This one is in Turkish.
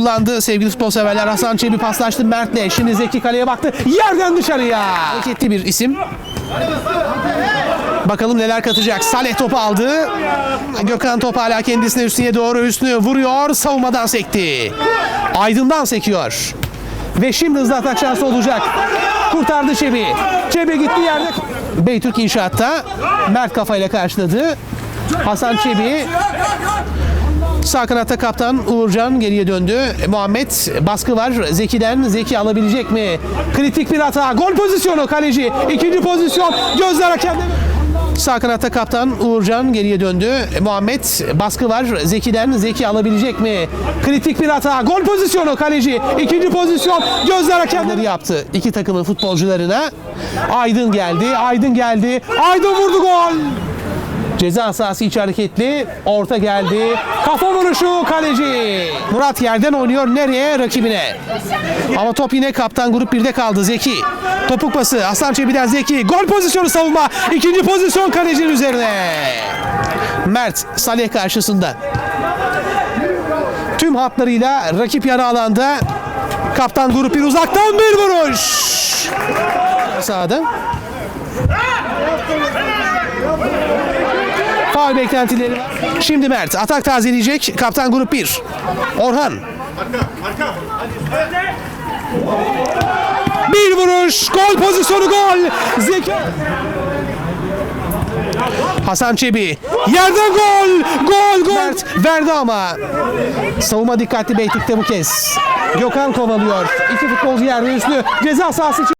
kullandı sevgili futbol severler. Hasan Çebi paslaştı Mert'le. Şimdi Zeki kaleye baktı. Yerden dışarıya. Hareketli bir isim. Bakalım neler katacak. Saleh topu aldı. Gökhan top hala kendisine üstüne doğru üstünü vuruyor. Savunmadan sekti. Aydın'dan sekiyor. Ve şimdi hızlı atak şansı olacak. Kurtardı Çebi. Çebi gitti yerde. Beytürk inşaatta. Mert kafayla karşıladı. Hasan Çebi Sağ kanatta kaptan Uğurcan geriye döndü. Muhammed baskı var. Zeki'den Zeki alabilecek mi? Kritik bir hata. Gol pozisyonu kaleci. İkinci pozisyon. Gözler hakemde. Sağ kanatta kaptan Uğurcan geriye döndü. Muhammed baskı var. Zeki'den Zeki alabilecek mi? Kritik bir hata. Gol pozisyonu kaleci. İkinci pozisyon. Gözler hakemleri yaptı. İki takımın futbolcularına. Aydın geldi. Aydın geldi. Aydın vurdu gol. Ceza sahası içi hareketli. Orta geldi. Kafa vuruşu kaleci. Murat yerden oynuyor. Nereye? Rakibine. Ama top yine kaptan grup 1'de kaldı. Zeki. Topuk pası. Aslan Çebi'den Zeki. Gol pozisyonu savunma. İkinci pozisyon kalecinin üzerine. Mert Saleh karşısında. Tüm hatlarıyla rakip yarı alanda. Kaptan grup 1 uzaktan bir vuruş. Sağda. Faul beklentileri var. Şimdi Mert atak tazeleyecek. Kaptan grup 1. Orhan. Bir vuruş. Gol pozisyonu gol. Zeki. Hasan Çebi. Yerden gol. Gol gol. Mert verdi ama. Savunma dikkatli Beytik'te bu kez. Gökhan kovalıyor. İki futbolcu yerde üstü. Ceza sahası için.